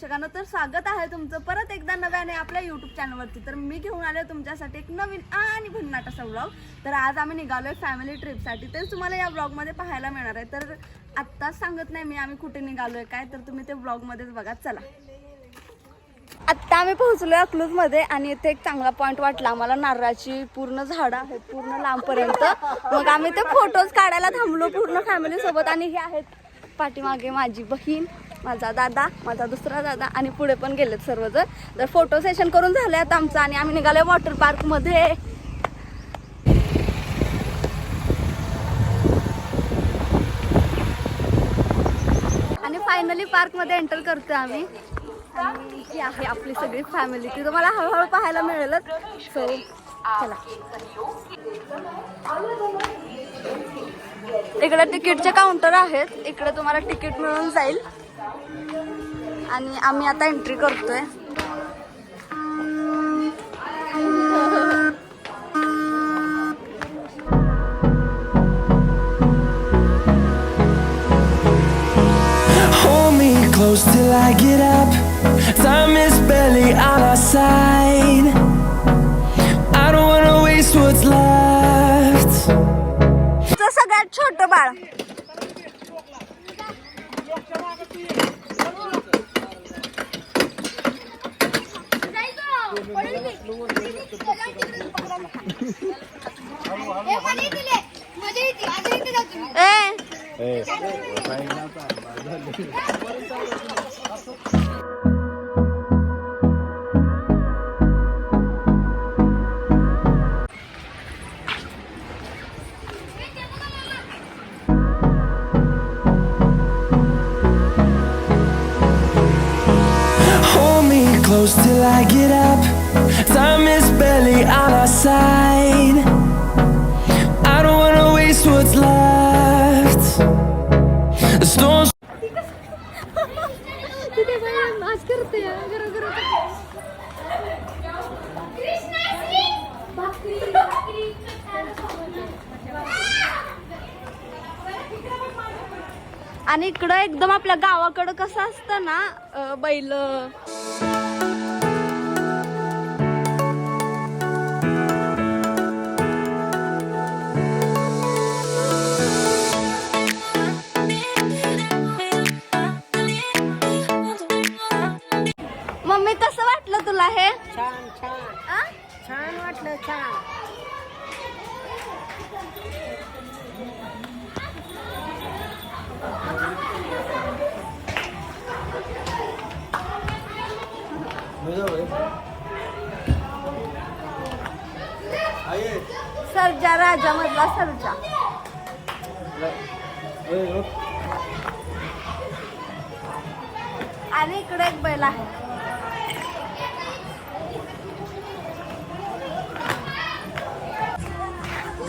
प्रेक्षकांना तर स्वागत आहे तुमचं. परत एकदा नव्याने आपल्या युट्यूब चॅनलवरती तर मी घेऊन आले तुमच्यासाठी एक नवीन आणि भन्नाट असा व्लॉग तर आज आम्ही निघालोय फॅमिली ट्रिपसाठी तेच तुम्हाला या व्लॉगमध्ये पाहायला मिळणार आहे. तर आत्ताच सांगत नाही मी आम्ही कुठे निघालोय काय. तर तुम्ही ते व्लॉगमध्येच बघा. चला. आत्ता आम्ही पोहोचलोय अकलूजमध्ये आणि इथे एक चांगला पॉईंट वाटला. आम्हाला नारळाची पूर्ण झाडं आहेत पूर्ण लांबपर्यंत. मग आम्ही ते फोटोज काढायला थांबलो पूर्ण फॅमिली सोबत. आणि हे आहेत पाठीमागे माझी बहीण. माझा दादा माझा दुसरा दादा आणि पुढे पण गेलेत सर्वजण. तर फोटो सेशन करून झाले आता आमचं आणि आम्ही निघालोय वॉटर पार्कमध्ये आणि फायनली पार्कमध्ये एंटर करतोय आम्ही. आणि ही आहे आपली सगळी फॅमिली ती तुम्हाला हळूहळू पाहायला मिळेलच. सो चला. इकडे तिकीटचे काउंटर आहेत. इकडे तुम्हाला तिकीट मिळून जाईल. आणि आम्ही आता एंट्री करतोय Hold me close till I get up. Time is barely on our side. I don't wanna waste what's left. तर सगळ्यात छोट बाळ Close till I get up. Time is barely on our side. आणि इकडं एकदम आपल्या गावाकडं कसं असतं ना बैल. सर्जा राजा मधला सर्जा आणि इकडे एक बैल आहे.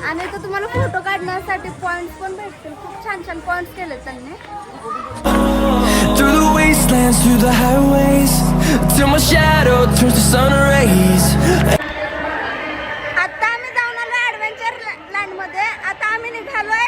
आणि तो तुम्हाला फोटो काढण्यासाठी पॉइंट्स पण भेटतील. खूप छान छान पॉइंट्स केले त्यांनी. The through the highways, till my shadow turns to sun rays. आता आम्ही जाऊन आलो ॲडव्हेंचर लँडमध्ये आता आम्ही निघालोय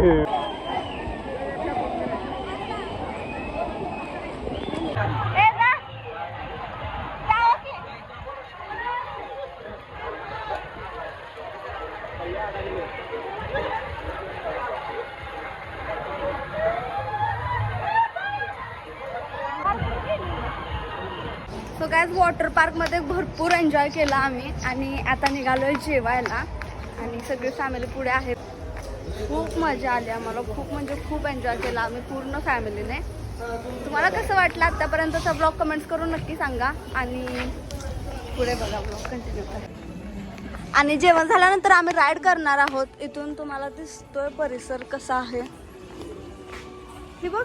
so काय वॉटर पार्कमध्ये भरपूर एन्जॉय केला आम्ही आणि आता निघालोय जेवायला. आणि सगळी फॅमिली पुढे आहेत. खूप मजा आली आम्हाला. खूप म्हणजे खूप एन्जॉय केला आम्ही पूर्ण फॅमिलीने तुम्हाला कसं वाटलं आत्तापर्यंतचा ब्लॉग कमेंट्स करून नक्की सांगा. आणि पुढे बघा ब्लॉग कंटिन्यू करा. आणि जेवण झाल्यानंतर आम्ही राईड करणार आहोत. इथून तुम्हाला दिसतोय परिसर कसा आहे. हे बघ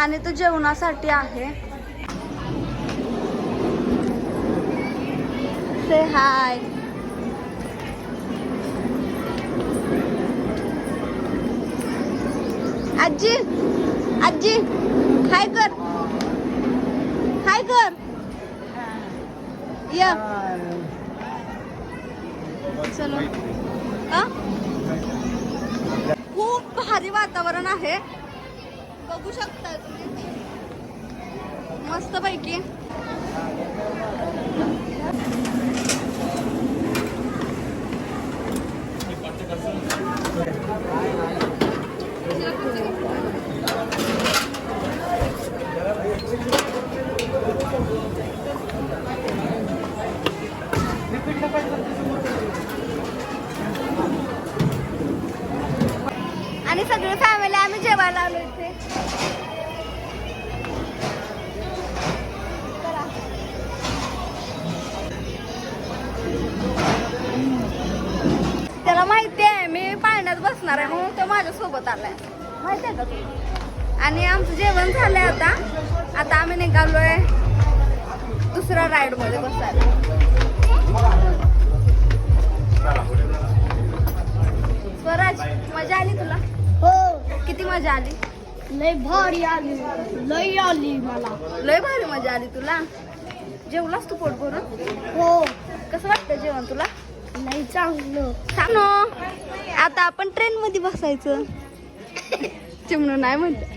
आणि तो जेवणासाठी आहे. Say हाय आजी आजी हाय कर हाय कर या चलो. खूप भारी वातावरण आहे. बघू शकता तुम्ही. मस्त पैकी आणि सगळी फॅमिली आम्ही जेवायला आलो इथे. बसणार आहे म्हणून तो माझ्या सोबत आलाय. माहिती आहे का तुला? आणि आमचं जेवण झालंय आता. आता आम्ही निघालोय दुसऱ्या राईडमध्ये बसायला. स्वराज मजा आली तुला? हो. किती मजा आली? लय भारी आली. लय आली मला. लय भारी मजा आली तुला. जेवलास तू पोट भरून हो. कसं वाटतं जेवण तुला? लय चांगलं. सांग. आता आपण ट्रेन मध्ये बसायचं. चिमणू नाही म्हणते.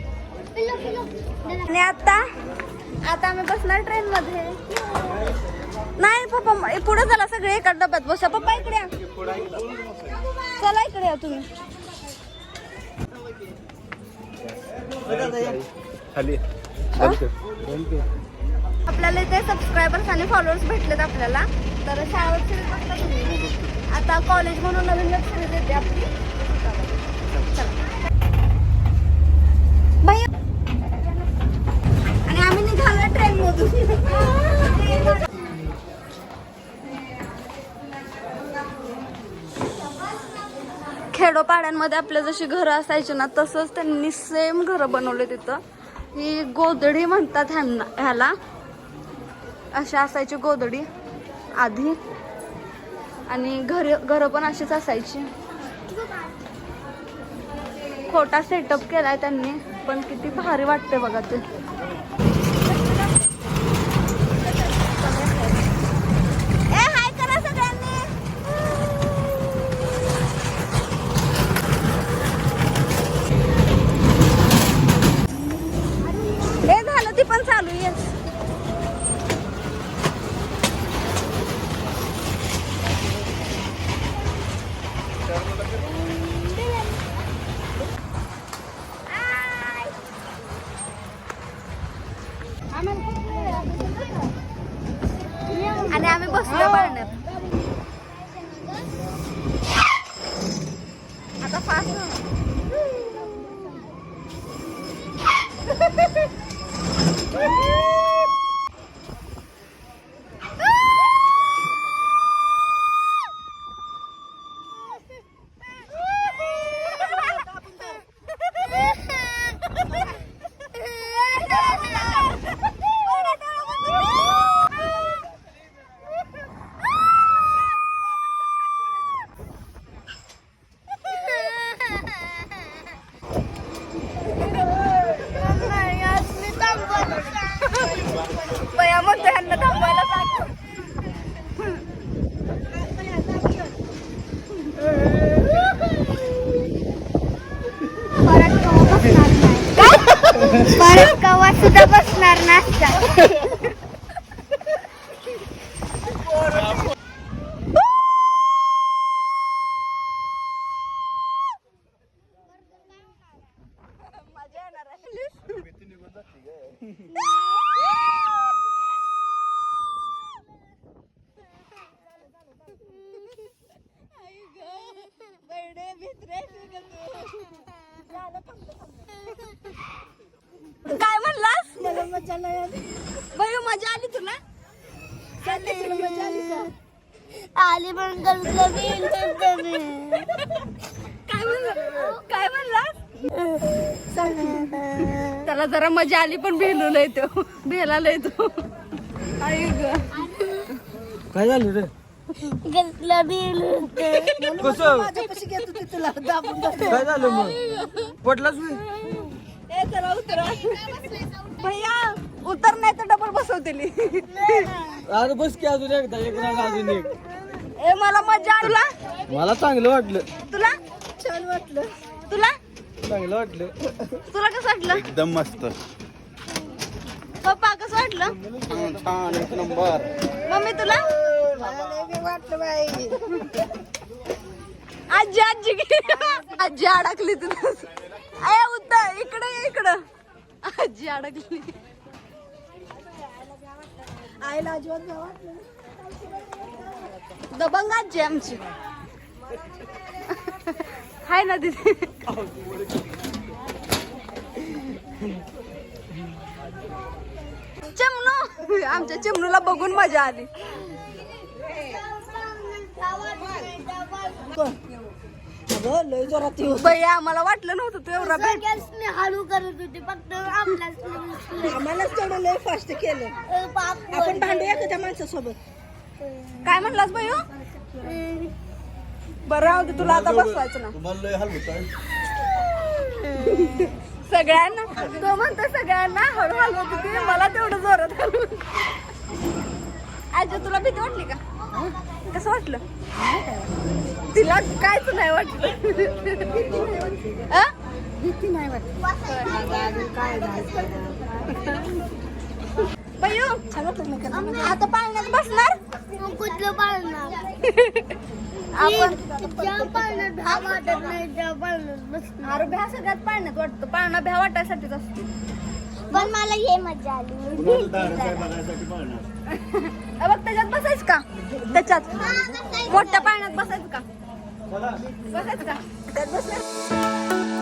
आणि आता? आता आम्ही बसणार ट्रेन मध्ये. नाही पप्पा पुढे चला सगळे एका डब्यात बसा. पप्पा इकडे या. चला इकडे या तुम्ही. खाली. आपल्याला इथे सबस्क्रायबर्स आणि फॉलोअर्स भेटलेत आपल्याला. तर शाळेवर सिरीज आता कॉलेज म्हणून नवीन वेब सिरीज येते आपली. भैया आणि आम्ही निघालो ट्रेन मधून. खेडोपाड्यांमध्ये आपल्या जशी घरं असायची ना तसंच त्यांनी सेम घरं बनवले तिथं. ही गोदडी म्हणतात ह्यांना ह्याला. अशी असायची गोदडी आधी. आणि घर घरं पण अशीच असायची. खोटा सेटअप केलाय त्यांनी पण किती भारी वाटते बघा ते ए हाय करा सगळे आणि आम्ही बसलो पाळण्यात आता फास्ट बया म्हणतो ह्यांना थांबवायला सांग परत कवा बसणार नाही परत कवा सुद्धा बसणार नसतात मजा येणार आहे काय म्हणलास मला मजा नाही आली. मजा आली तुला तुला मजा आली का? आली पण काय म्हणला? काय म्हणलास त्याला जरा मजा आली पण भेलू येतो भेलाला येतो आई ग. काय झालं रे? कसं? माझ्यापाशी घेत होती तुला दाबून काय झालं मग? मी चला उतरा. भैया उतर नाही तर डबल बसवतेली. अरे बस की अजून एकदा एक राग अजून एक. ए मला मजा आली तुला मला चांगलं वाटलं. तुला? छान वाटलं. तुला? चांगलं वाटलं. तुला कसं वाटलं? एकदम मस्त. पप्पा कसं वाटलं? छान एक नंबर. मम्मी तुला? वाटलं बाई आजी आजी. आजी अडकली तुला अय उत्तर इकडे इकडं. आजी अडकली. आईला अजिबात दबंग आजी आमची. हाय ना तिथे चिमणू. आमच्या चिमणूला बघून मजा आली. लय जोरात येऊ. बाई आम्हाला वाटलं नव्हतं तू एवढा भेट. करत होते फक्त आम्हाला आम्हालाच तेवढं लय फास्ट केलं. आपण भांडूया का त्या माणसासोबत? काय म्हणलास बाई हो? बरं राहू दे तुला आता बसवायचं ना. तुम्हाला लय हलवत आहे सगळ्यांना? तो म्हणतो सगळ्यांना हळू हलवत होती मला तेवढं जोरात आजी तुला भीती वाटली का? कसं वाटलं? तिला कायच नाही वाटलं? भीती नाही हो, आता पाळण्यात बसणार? कुठलं पाळणार आपण ज्या पाळण्यात भ्या वाटत नाही त्या पाळण्यात बसणार अरे भ्या सगळ्यात पाळण्यात वाटतं. पाळणा भ्या वाटायसाठीच असते. पण मला हे मजा आली. बघ त्याच्यात बसायच का? त्याच्यात. मोठ्या पाण्यात बसायचं का? बसायच का? त्यात बसायच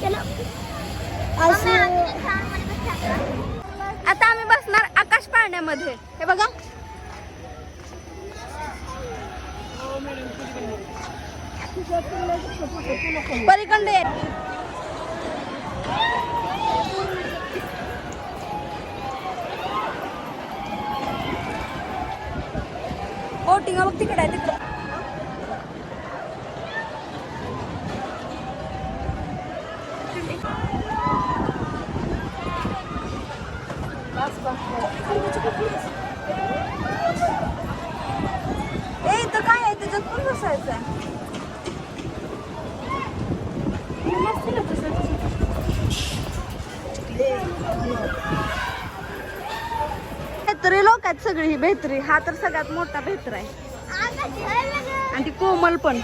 कोणतं असं आता आम्ही बसणार आकाश पाळण्यामध्ये. हे बघा. पलीकडे ये. बघ तिकडे आहे तिकडे ए इथं काय आहे त्याच्यात पण बसायचं आहे बेहतरी लोक आहेत सगळी ही बेहतरी. हा तर सगळ्यात मोठा बेहतर आहे. आणि ती कोमल पण.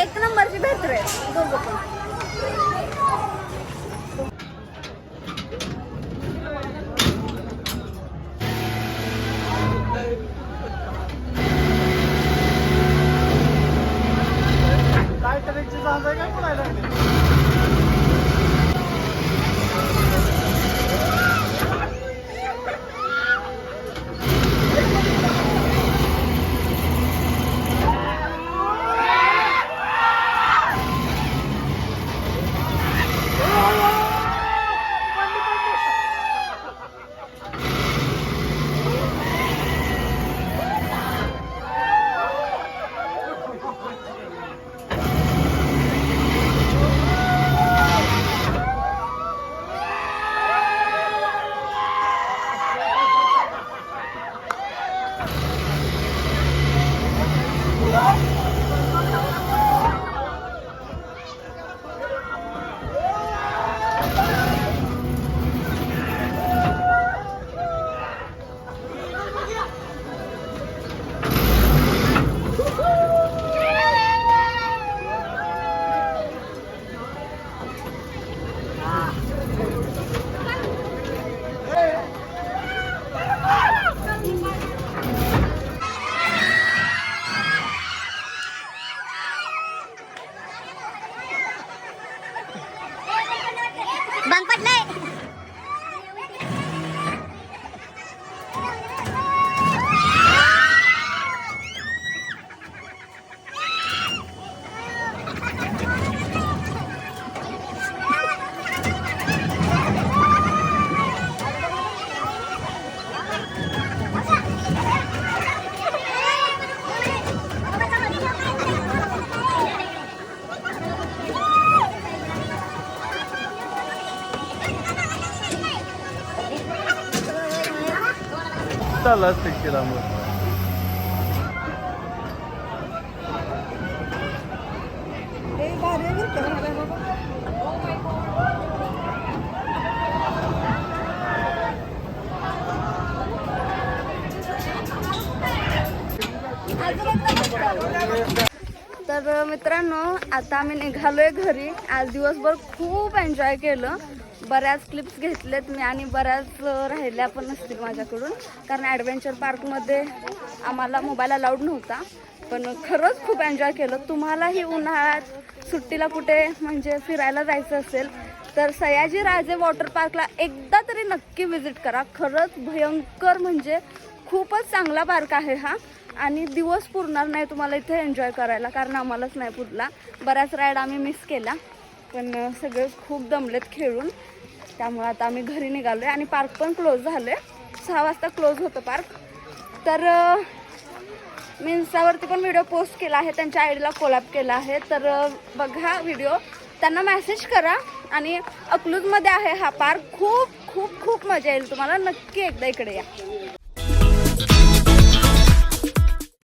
एक नंबरची बेहतर आहे. दोघं पण. कलेक्टरची जागा काय पडायला Yeah. Bang Pat. मित्रांनो आता आम्ही निघालोय घरी. आज दिवसभर खूप एन्जॉय केलं. बऱ्याच क्लिप्स घेतलेत मी आणि बऱ्याच राहिल्या पण नसतील माझ्याकडून. कारण ॲडव्हेंचर पार्कमध्ये आम्हाला मोबाईल अलाउड नव्हता. पण खरंच खूप एन्जॉय केलं. तुम्हालाही उन्हाळ्यात सुट्टीला कुठे म्हणजे फिरायला जायचं असेल तर सयाजी राजे वॉटर पार्कला एकदा तरी नक्की व्हिजिट करा. खरंच भयंकर म्हणजे खूपच चांगला पार्क आहे हा. आणि दिवस पुरणार नाही तुम्हाला इथे एन्जॉय करायला कारण आम्हालाच नाही पुरला. बऱ्याच राईड आम्ही मिस केला. पण सगळे खूप दमलेत खेळून. त्यामुळे आता आम्ही घरी निघालो आहे आणि पार्क पण क्लोज झालं आहे सहा वाजता क्लोज होतं पार्क तर मी इन्स्टावरती पण व्हिडिओ पोस्ट केला आहे. त्यांच्या आयडीला कोलॅप केला आहे. तर बघा व्हिडिओ त्यांना मेसेज करा. आणि अकलूजमध्ये आहे हा पार्क खूप खूप खूप मजा येईल तुम्हाला. नक्की एकदा इकडे या.